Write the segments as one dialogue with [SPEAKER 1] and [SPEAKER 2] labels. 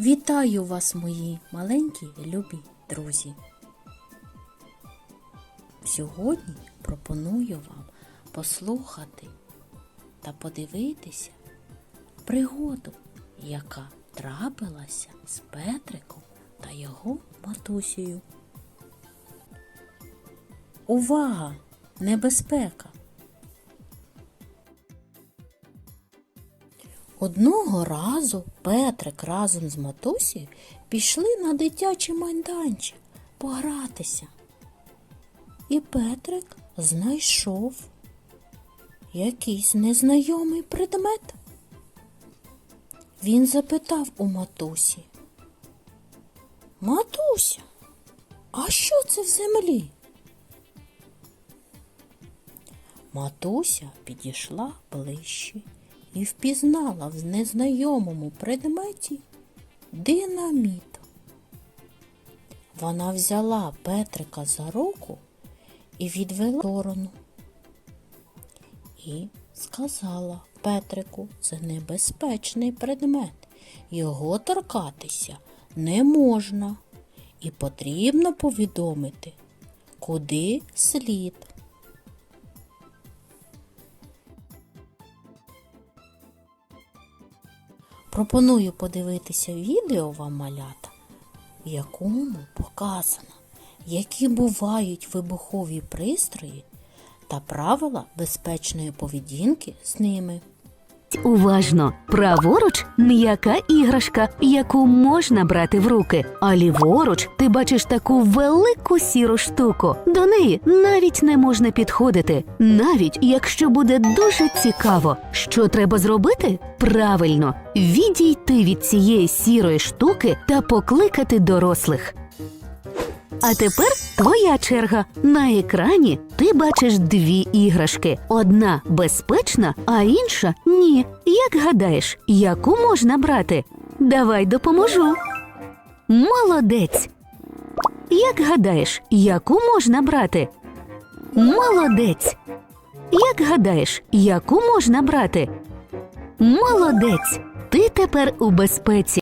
[SPEAKER 1] Вітаю вас, мої маленькі любі друзі. Сьогодні пропоную вам послухати та подивитися пригоду, яка трапилася з Петриком та його матусею. Увага! Небезпека! Одного разу Петрик разом з матусею пішли на дитячий майданчик погратися. І Петрик знайшов якийсь незнайомий предмет. Він запитав у матусі. Матуся, а що це в землі? Матуся підійшла ближче і впізнала в незнайомому предметі динаміт. Вона взяла Петрика за руку і відвела сторону. І сказала Петрику, це небезпечний предмет. Його торкатися не можна. І потрібно повідомити, куди слід. Пропоную подивитися відео вам малята, в якому показано, які бувають вибухові пристрої та правила безпечної поведінки з ними.
[SPEAKER 2] Уважно, праворуч м'яка іграшка, яку можна брати в руки, а ліворуч ти бачиш таку велику сіру штуку. До неї навіть не можна підходити, навіть якщо буде дуже цікаво. Що треба зробити? Правильно, відійти від цієї сірої штуки та покликати дорослих. А тепер твоя черга. На екрані ти бачиш дві іграшки: одна безпечна, а інша ні. Як гадаєш, яку можна брати? Давай допоможу. Молодець. Як гадаєш, яку можна брати? Молодець. Як гадаєш, яку можна брати? Молодець. Ти тепер у безпеці.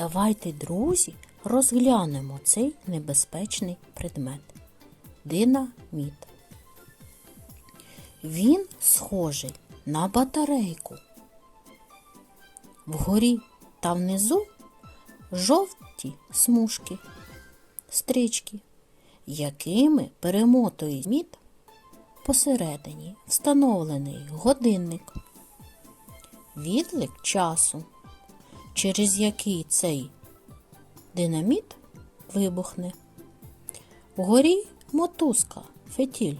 [SPEAKER 1] Давайте, друзі, розглянемо цей небезпечний предмет. Динаміт. Він схожий на батарейку. Вгорі та внизу жовті смужки, стрічки, якими перемотує міт посередині встановлений годинник. Відлик часу через який цей динаміт вибухне. Вгорі мотузка, фетіль,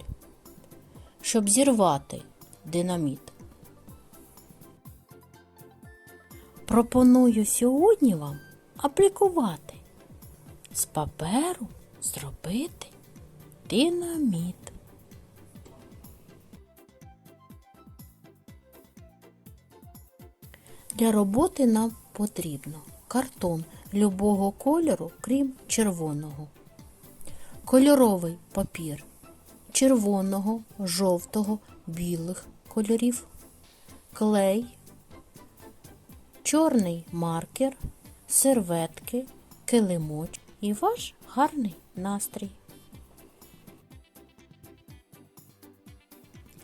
[SPEAKER 1] щоб зірвати динаміт. Пропоную сьогодні вам аплікувати з паперу зробити динаміт. Для роботи нам потрібно картон любого кольору, крім червоного, кольоровий папір червоного, жовтого, білих кольорів, клей, чорний маркер, серветки, килимоч і ваш гарний настрій.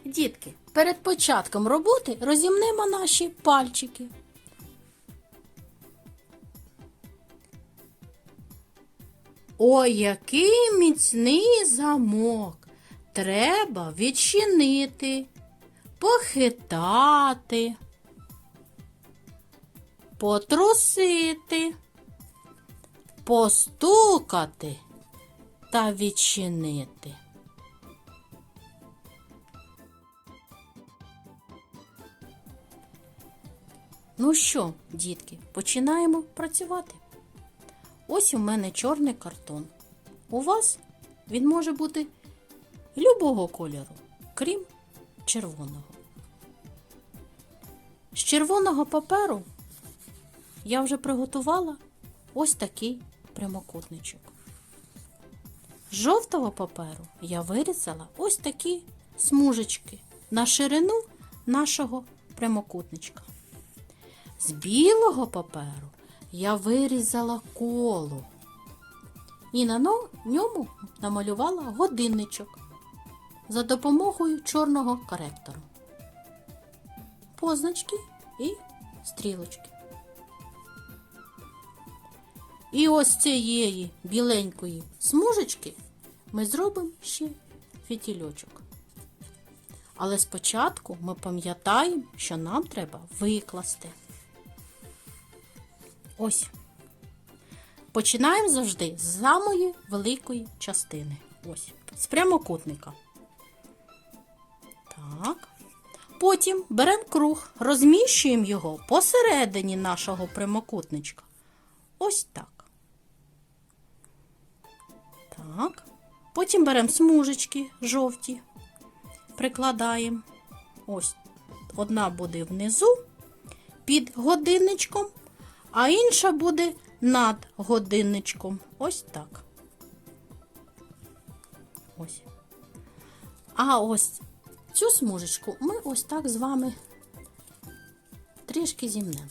[SPEAKER 1] Дітки, перед початком роботи розімнемо наші пальчики. Ой, який міцний замок. Треба відчинити, похитати, потрусити, постукати та відчинити. Ну що, дітки, починаємо працювати. Ось у мене чорний картон. У вас він може бути любого кольору, крім червоного. З червоного паперу я вже приготувала ось такий прямокутничок. З жовтого паперу я вирізала ось такі смужечки на ширину нашого прямокутничка. З білого паперу я вирізала коло і на ньому намалювала годинничок за допомогою чорного коректору. Позначки і стрілочки. І ось цієї біленької смужечки ми зробимо ще фітільочок. Але спочатку ми пам'ятаємо, що нам треба викласти. Ось. Починаємо завжди з самої великої частини. Ось, з прямокутника. Так. Потім беремо круг, розміщуємо його посередині нашого прямокутничка. Ось так. Так. Потім беремо смужечки жовті, прикладаємо. Ось одна буде внизу під годинничком, а інша буде над годинничком. Ось так. Ось. А ось цю смужечку ми ось так з вами трішки зімнемо.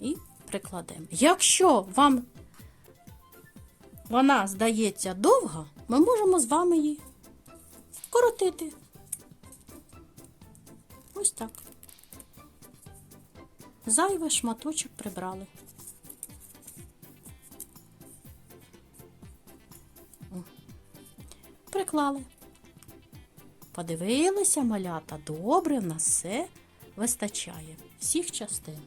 [SPEAKER 1] І прикладемо. Якщо вам вона здається довга, ми можемо з вами її вкоротити. Ось так. Зайвий шматочок прибрали. Приклали. Подивилися малята, добре, в нас все вистачає всіх частин.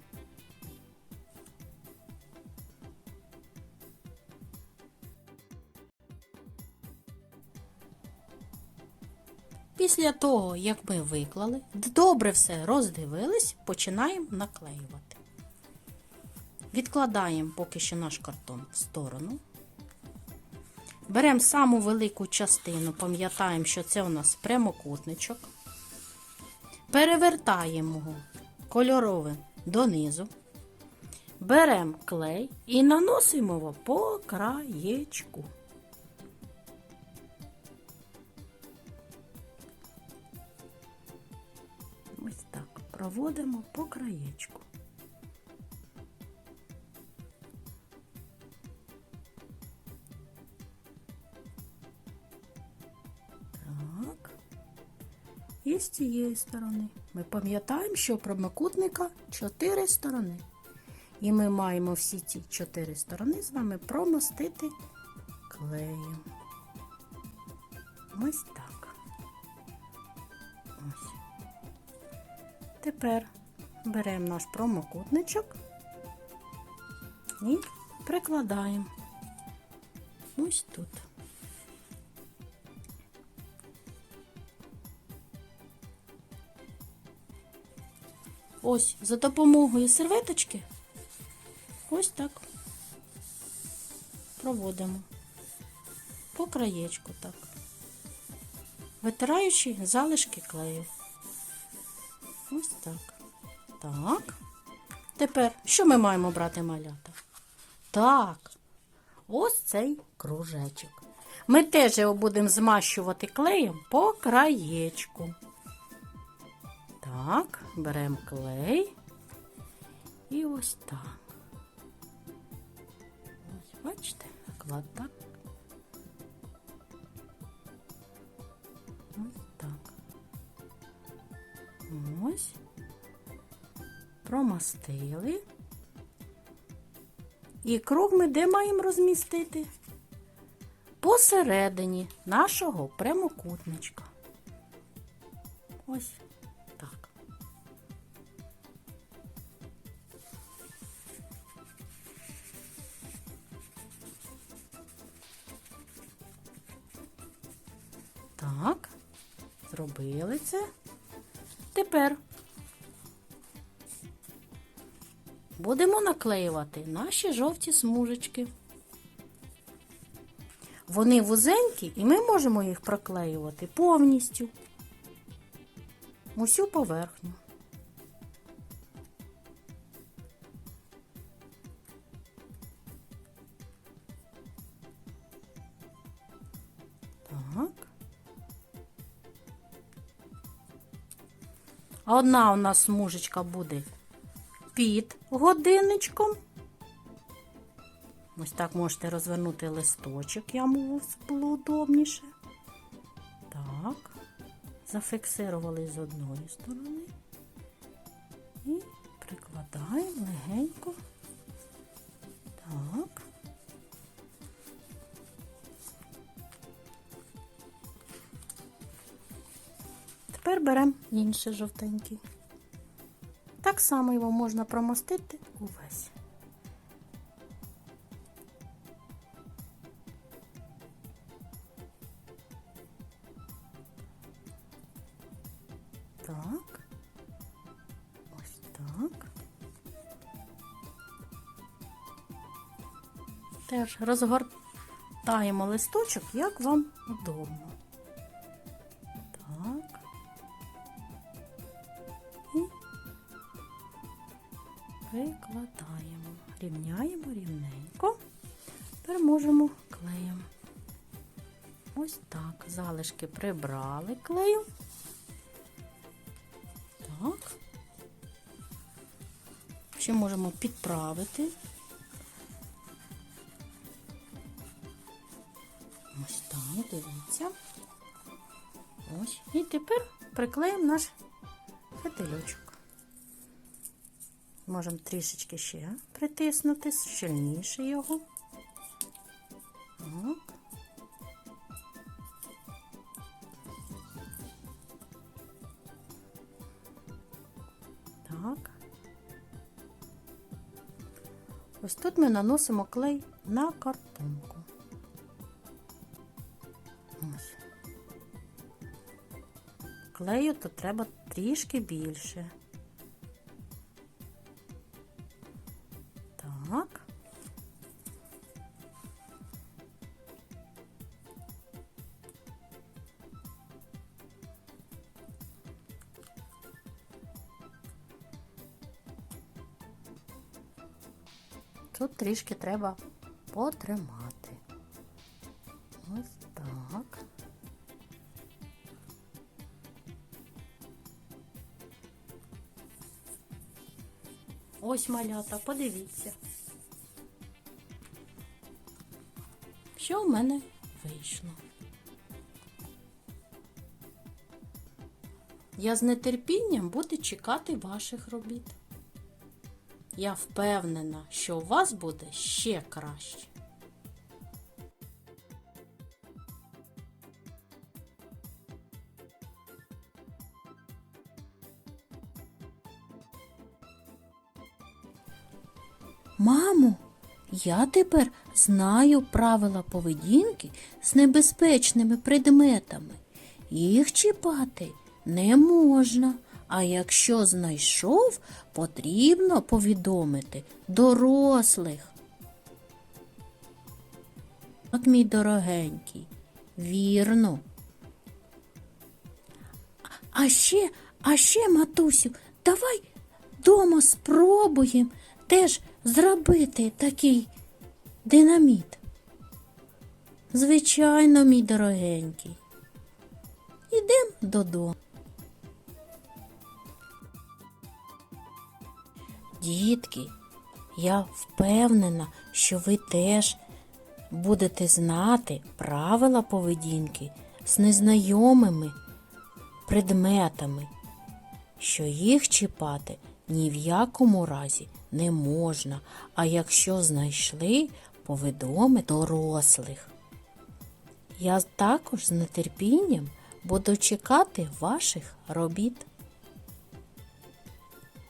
[SPEAKER 1] Після того, як ми виклали, добре все роздивились, починаємо наклеювати. Відкладаємо поки що наш картон в сторону. Беремо саму велику частину, пам'ятаємо, що це у нас прямокутничок. Перевертаємо його кольоровим донизу. Беремо клей і наносимо його по краєчку. Проводимо по краєчку. Так. І з цієї сторони. Ми пам'ятаємо, що у прямокутника чотири сторони. І ми маємо всі ці чотири сторони з вами промостити клеєм. Ось. Тепер беремо наш промокутничок і прикладаємо ось тут. Ось за допомогою серветочки ось так проводимо по краєчку так, витираючи залишки клею. Ось так. Так. Тепер що ми маємо брати малята? Так, ось цей кружечок. Ми теж його будемо змащувати клеєм по краєчку. Так, беремо клей. І ось так. Ось, бачите, наклад так. Ось. Ось. Промастили. І круг ми де маємо розмістити? Посередині нашого прямокутничка. Ось так. Так, зробили це. Тепер будемо наклеювати наші жовті смужечки. Вони вузенькі і ми можемо їх проклеювати повністю усю поверхню. Так. Одна у нас смужечка буде під годинничком. Ось так можете розвернути листочок, яму у було удобніше. Так, зафіксували з одної сторони і прикладаємо легенько. Так. Тепер беремо інший жовтенький. Так само його можна промостити увесь. Так. Ось так. Теж розгортаємо листочок, як вам удобно. Залишки прибрали клею. Так. Ще можемо підправити. Ось так, дивіться. Ось. І тепер приклеїмо наш фетельочок. Можемо трішечки ще притиснути, щільніше його. Так. Ось тут ми наносимо клей на картонку. Ось. Клею тут треба трішки більше. Тут трішки треба потримати. Ось так. Ось малята, подивіться. Що в мене вийшло? Я з нетерпінням буду чекати ваших робіт. Я впевнена, що у вас буде ще краще. Мамо, я тепер знаю правила поведінки з небезпечними предметами. Їх чіпати не можна, а якщо знайшов, потрібно повідомити дорослих. От мій дорогенький, вірно. А ще, а ще, матусю, давай дома спробуємо теж зробити такий динаміт. Звичайно, мій дорогенький. Ідемо додому. Дітки, я впевнена, що ви теж будете знати правила поведінки з незнайомими предметами, що їх чіпати ні в якому разі не можна, а якщо знайшли, повідоми дорослих. Я також з нетерпінням буду чекати ваших робіт.